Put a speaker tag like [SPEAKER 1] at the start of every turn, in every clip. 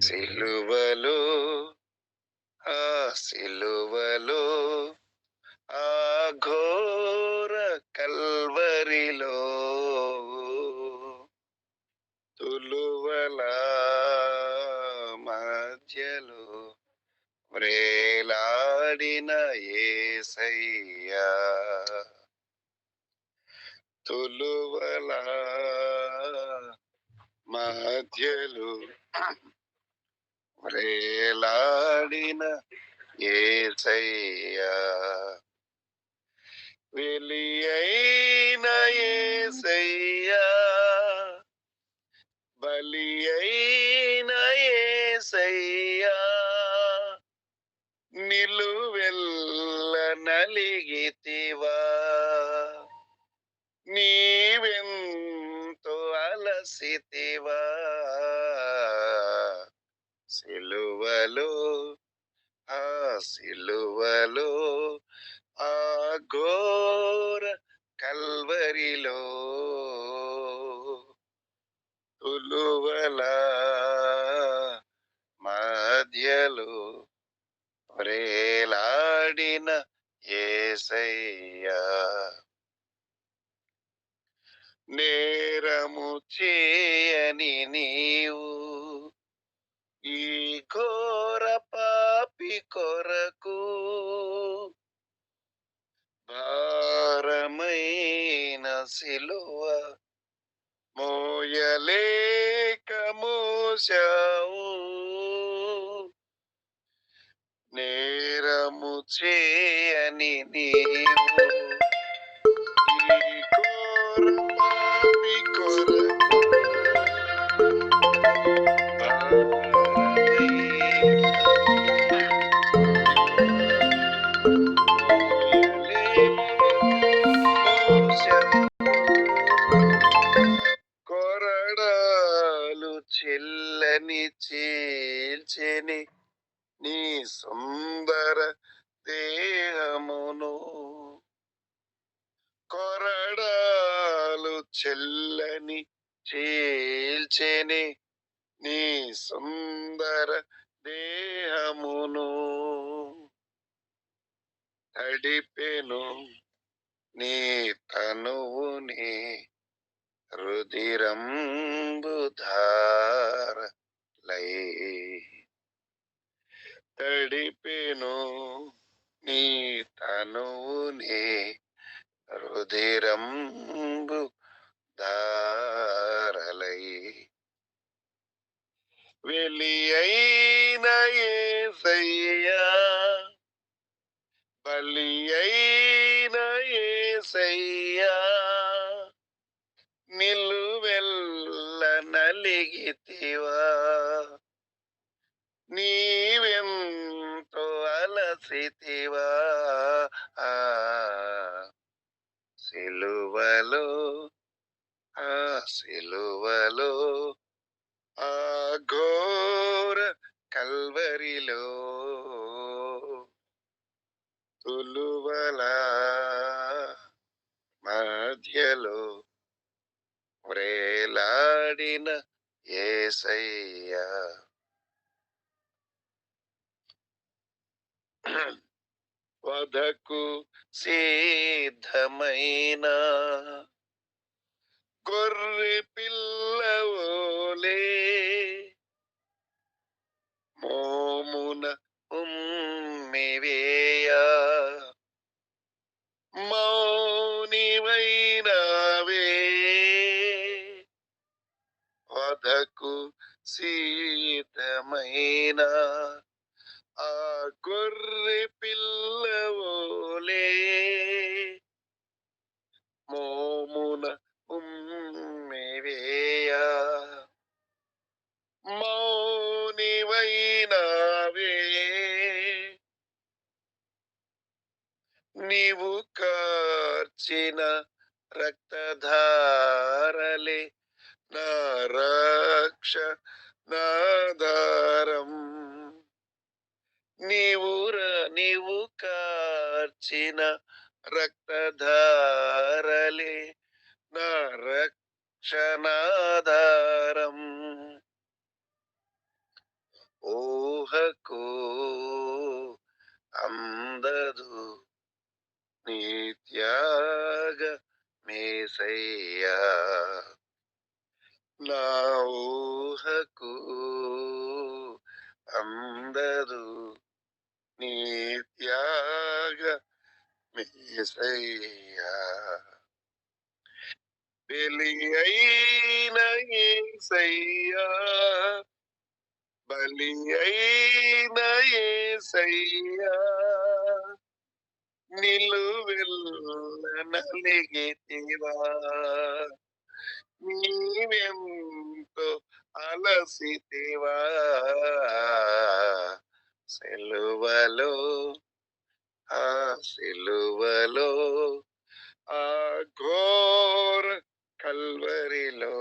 [SPEAKER 1] సిలువలో ఆ సిలువలో ఆ ఘోర కల్వరిలో తులువల మధ్యలో వ్రేలాడిన ఏసయ్యా. తులువల మధ్యలో వ్రేలాడిన ఏసయ్యా. వెలి అయిన ఏసయ్యా. బలి అయిన ఏసయ్యా. నిలువెల్ల నలిగితివా. నీవెంతో అలసితివా. సిలువలో ఆ సిలువలో ఆ ఘోర కల్వరిలో తులువల మధ్యలో ప్రేలాడిన ఏసయ్యా. నేరము చేయని నీవు ఈ ఘోర పాపి కొరకు భారమైన శిలువ మోయలేక మోసావు నేరము చేయని నీవు చేల్చెని నీ సుందర దేహమును. కొరడాలు చెల్లని చేల్చెని నీ సుందర దేహమును. తడిపెను నీ తనువుని రుధిరంబుధార తడిపెను నీ తనువునే రుధిరంబు దారలై. వెలియైన ఏసయ్యా బలియైన ఏసయ్యా నిలువెల్ల నలిగితివా. నీవెంతో అలసితివా ఆ సిలువలో ఆ సిలువలో ఆ ఘోర కల్వరిలో తులువల మధ్యలో వ్రేలాడిన ఏసయ్యా. వధకు సిద్ధమైన. గొర్రె పిల్లవోలే మోమున ఉమ్మివేయ మౌనివైనవే వధకు సీతమైన ఆ గొర్రె పిల్లవోలే. మోమున ఉమ్మివేయా మౌనివైనవే నీవు కార్చిన రక్తధారలే నా రక్ష నీవు కార్చిన రక్తధారలే నా రక్షణాధారం. ఊహకు అందదు నీ త్యాగ మేసయ్యా నా ఊహకు అందదు నీ త్యాగ మేసయ్యా బలి అయిన ఏసయ్యా బలి అయిన ఏసయ్యా నిలువెల్ల నలిగితివా నీవెంతో అలసితివా సెలువలో ఆ సిలువలో ఆ ఘోర కల్వరిలో.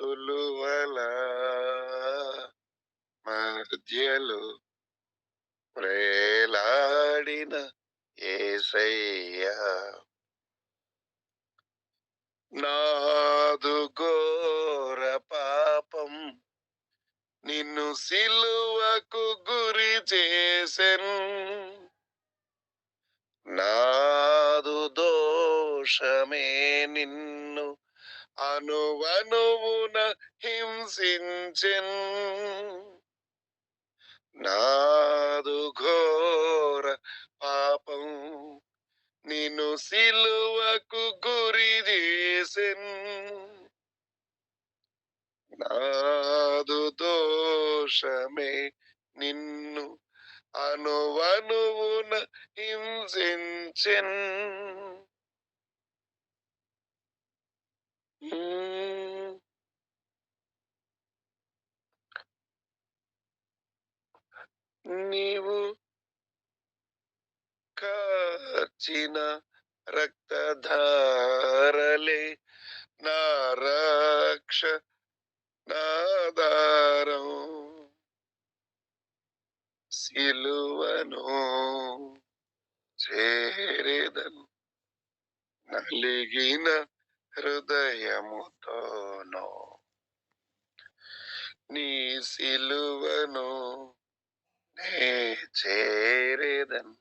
[SPEAKER 1] తులువల మధ్యలో ప్రేలాడిన ఏసయ్యా. నా ఘోర పాపం నిన్ను సిలువకు గురి చేసెన్ నాదు దోషమే నిన్ను అనువనువున హింసించెన్ నాదు ఘోర పాపం నిన్ను సిలువకు గురి చేసెన్ నాదు దోషమే నిన్ను అనువనువున హింసించెన్ నీవు కాచిన రక్తధారలే నా రక్ష నాదారం సిలువను చేరేదను నలిగిన హృదయముతోనో. నీ సిలువను నే చేరేదను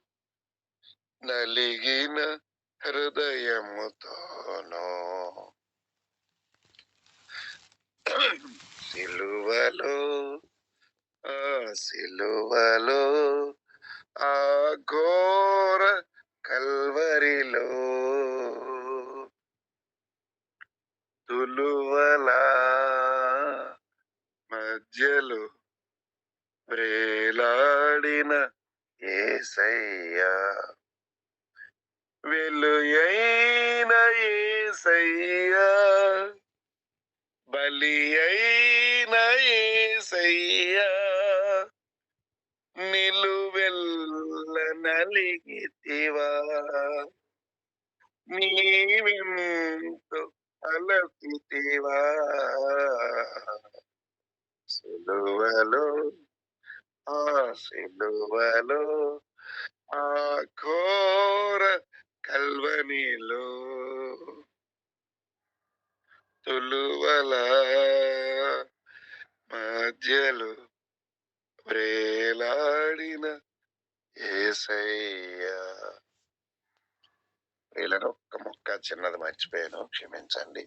[SPEAKER 1] నలిగిన హృదయముతోనో. సిలువలో సిలువలో ఆ ఘోర కల్వరిలో. తులువల మధ్యలో ప్రేలాడిన ఏసయ్యా. వెలుయైన ఏసయ్యా. బలి అయిన ఏసయ్యా. నిలువెల్ల నలిగితివా? నీవెంతో అలసితివా? సిలువలో ఆ సిలువలో ఆ ఘోర కల్వనిలో తులువల మధ్యలో వేలాడిన ఏసయ్యా వీళ్ళని ఒక్క మొక్క చిన్నది మర్చిపోయాను క్షమించండి.